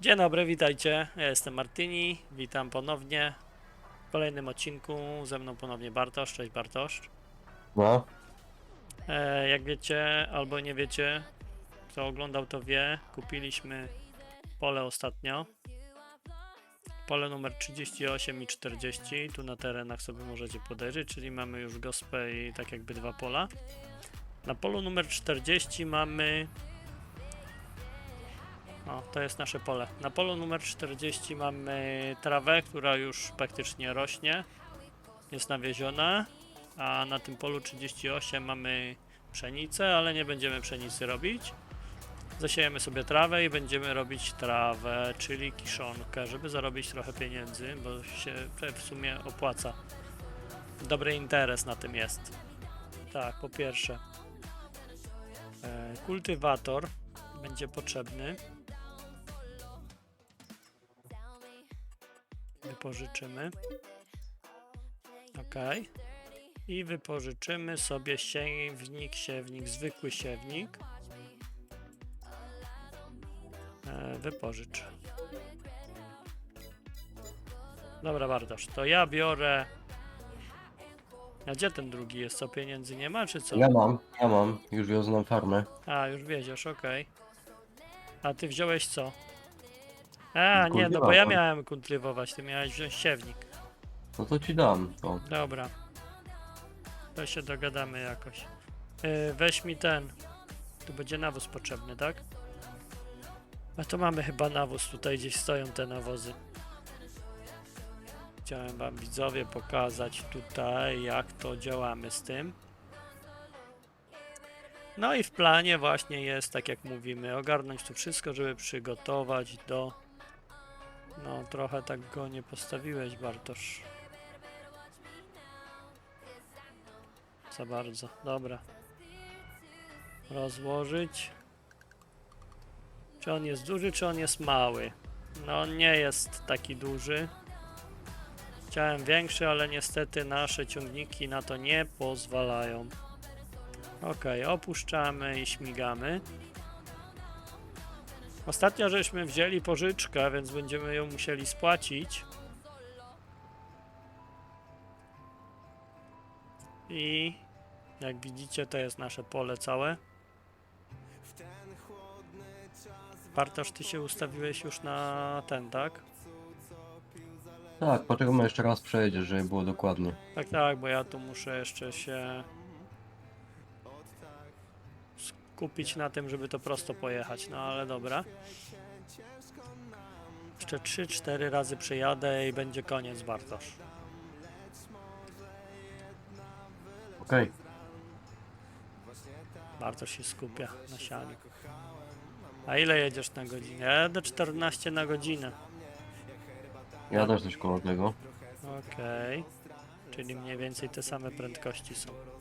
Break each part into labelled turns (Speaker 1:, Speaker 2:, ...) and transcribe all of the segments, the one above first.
Speaker 1: Dzień dobry, witajcie. Ja jestem Martyni. Witam ponownie w kolejnym odcinku. Ze mną ponownie Bartosz. Cześć Bartosz.
Speaker 2: No,
Speaker 1: E, jak wiecie, albo nie wiecie, kto oglądał to wie, kupiliśmy pole ostatnio. Pole numer 38 i 40. Tu na terenach sobie możecie podejrzeć, czyli mamy już gospę i tak jakby dwa pola. Na polu numer 40 mamy. O, to jest nasze pole. Na polu numer 40 mamy trawę, która już praktycznie rośnie. Jest nawieziona. A na tym polu 38 mamy pszenicę, ale nie będziemy pszenicy robić. Zasiejemy sobie trawę i będziemy robić trawę, czyli kiszonkę, żeby zarobić trochę pieniędzy, bo się w sumie opłaca. Dobry interes na tym jest. Tak, po pierwsze, e, kultywator będzie potrzebny. Wypożyczymy. Ok. I wypożyczymy sobie siewnik, siewnik, zwykły siewnik. E, wypożycz. Dobra, Bartosz, to ja biorę. A gdzie ten drugi jest? Co pieniędzy nie ma, czy co?
Speaker 2: ja mam, ja mam, już wiozę na farmę.
Speaker 1: A, już wiedziesz, okej. A ty wziąłeś co? A, nie, no bo ja miałem kultywować, ty miałeś wziąć siewnik.
Speaker 2: No to ci dam to.
Speaker 1: Dobra. To się dogadamy jakoś. Yy, weź mi ten. Tu będzie nawóz potrzebny, tak? A to mamy chyba nawóz, tutaj gdzieś stoją te nawozy. Chciałem wam widzowie pokazać tutaj, jak to działamy z tym. No i w planie właśnie jest, tak jak mówimy, ogarnąć tu wszystko, żeby przygotować do... No, trochę tak go nie postawiłeś, Bartosz. Za bardzo. Dobra. Rozłożyć. Czy on jest duży, czy on jest mały? No, on nie jest taki duży. Chciałem większy, ale niestety nasze ciągniki na to nie pozwalają. Ok, opuszczamy i śmigamy. Ostatnio żeśmy wzięli pożyczkę, więc będziemy ją musieli spłacić. I jak widzicie, to jest nasze pole całe. Bartosz, ty się ustawiłeś już na ten, tak?
Speaker 2: Tak, poczekamy jeszcze raz przejdzie, żeby było dokładnie.
Speaker 1: Tak, tak, bo ja tu muszę jeszcze się skupić na tym, żeby to prosto pojechać, no ale dobra. Jeszcze 3-4 razy przejadę i będzie koniec, Bartosz.
Speaker 2: Okej,
Speaker 1: Bartosz się skupia na sianiu. A ile jedziesz na godzinę? Ja jadę 14 na godzinę.
Speaker 2: ja też coś koło tego.
Speaker 1: Okej. Czyli mniej więcej te same prędkości są.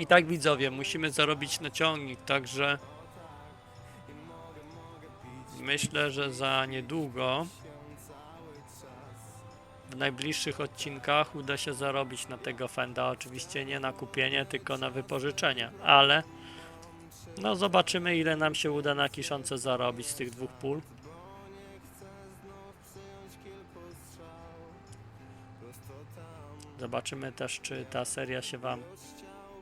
Speaker 1: I tak widzowie, musimy zarobić na ciągnik, także myślę, że za niedługo w najbliższych odcinkach uda się zarobić na tego Fenda. Oczywiście nie na kupienie, tylko na wypożyczenie, ale no zobaczymy ile nam się uda na kiszonce zarobić z tych dwóch pól. Zobaczymy też czy ta seria się Wam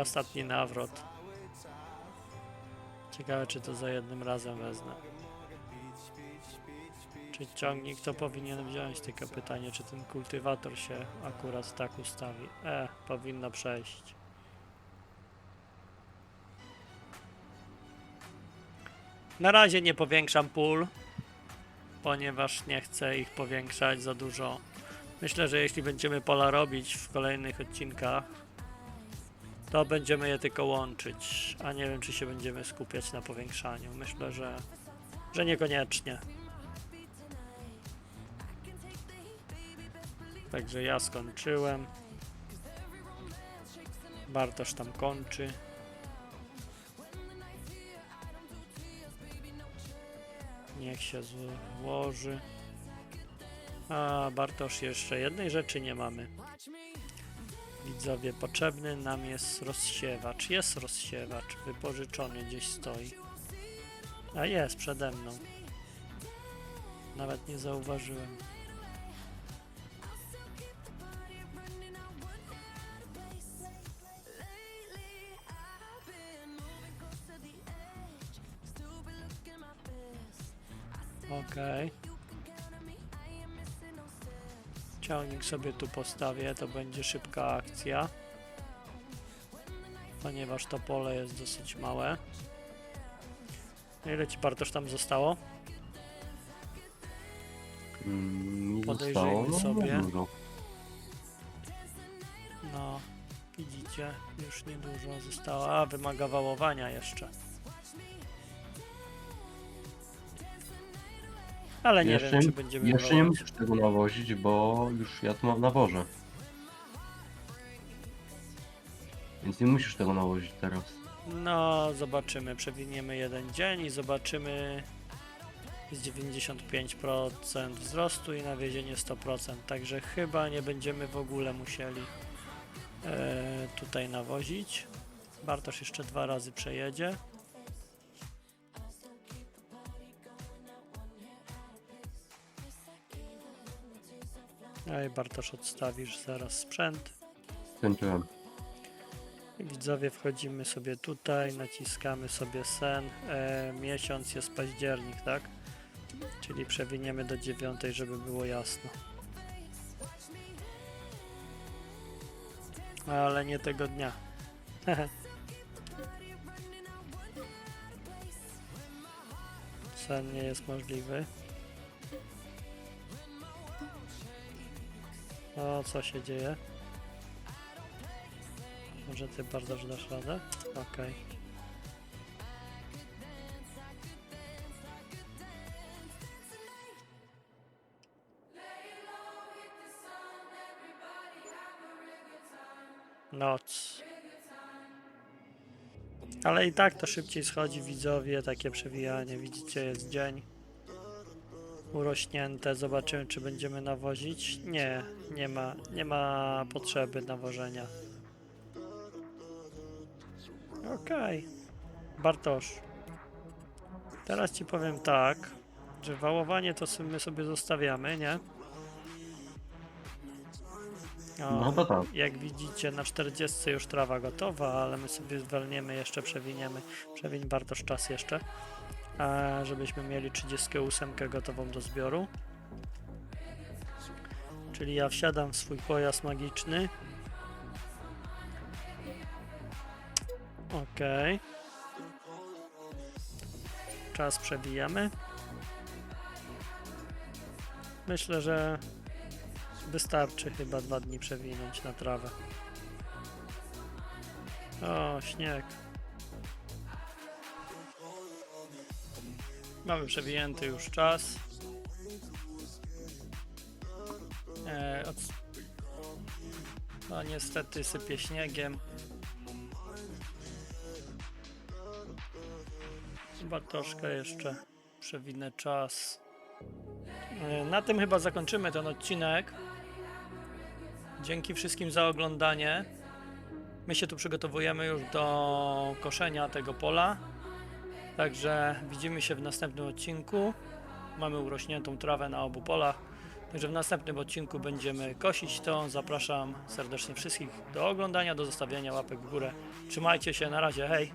Speaker 1: ostatni nawrot. Ciekawe, czy to za jednym razem wezmę. Czy ciągnik to powinien wziąć? Tylko pytanie, czy ten kultywator się akurat tak ustawi. E, powinno przejść. Na razie nie powiększam pól, ponieważ nie chcę ich powiększać za dużo. Myślę, że jeśli będziemy pola robić w kolejnych odcinkach, to będziemy je tylko łączyć, a nie wiem, czy się będziemy skupiać na powiększaniu. Myślę, że, że niekoniecznie. Także ja skończyłem. Bartosz tam kończy. Niech się złoży. A Bartosz jeszcze jednej rzeczy nie mamy. Widzowie, potrzebny nam jest rozsiewacz. Jest rozsiewacz, wypożyczony gdzieś stoi. A jest przede mną. Nawet nie zauważyłem. Ciągnik sobie tu postawię, to będzie szybka akcja. Ponieważ to pole jest dosyć małe. Ile ci Bartosz tam zostało?
Speaker 2: Mm,
Speaker 1: Podejrzyjmy
Speaker 2: zostało, no,
Speaker 1: sobie.
Speaker 2: Dużo.
Speaker 1: No, widzicie, już niedużo zostało. A, wymaga wałowania jeszcze. Ale nie
Speaker 2: jeszcze
Speaker 1: wiem, czy będziemy
Speaker 2: jeszcze nie musisz tego nawozić, bo już ja to mam w naworze. Więc nie musisz tego nawozić teraz.
Speaker 1: No, zobaczymy. Przewiniemy jeden dzień i zobaczymy. Jest 95% wzrostu i nawiezienie 100%. Także chyba nie będziemy w ogóle musieli e, tutaj nawozić. Bartosz jeszcze dwa razy przejedzie. Ej, Bartosz, odstawisz zaraz sprzęt.
Speaker 2: Skończyłem.
Speaker 1: Widzowie, wchodzimy sobie tutaj, naciskamy sobie sen. E, miesiąc jest październik, tak? Czyli przewiniemy do dziewiątej, żeby było jasno. Ale nie tego dnia. sen nie jest możliwy. O, co się dzieje? Może ty bardzo dasz radę? Okej. Noc. Ale i tak to szybciej schodzi widzowie, takie przewijanie. Widzicie, jest dzień. Urośnięte. Zobaczymy, czy będziemy nawozić. Nie, nie ma, nie ma potrzeby nawożenia. Okej. Bartosz. Teraz ci powiem tak, że wałowanie to my sobie zostawiamy, nie? O,
Speaker 2: No tak.
Speaker 1: jak widzicie, na 40 już trawa gotowa, ale my sobie zwolniemy jeszcze, przewiniemy. Przewiń Bartosz czas jeszcze, żebyśmy mieli 38 gotową do zbioru. Czyli ja wsiadam w swój pojazd magiczny. Okej. Czas przebijamy. Myślę, że wystarczy chyba dwa dni przewinąć na trawę. O, śnieg. Mamy przewijęty już czas. E, od... No niestety sypie śniegiem. Chyba troszkę jeszcze przewinę czas. E, Na tym chyba zakończymy ten odcinek. Dzięki wszystkim za oglądanie. My się tu przygotowujemy już do koszenia tego pola. Także widzimy się w następnym odcinku. Mamy urośniętą trawę na obu polach. Także w następnym odcinku będziemy kosić to. Zapraszam serdecznie wszystkich do oglądania, do zostawiania łapek w górę. Trzymajcie się, na razie, hej!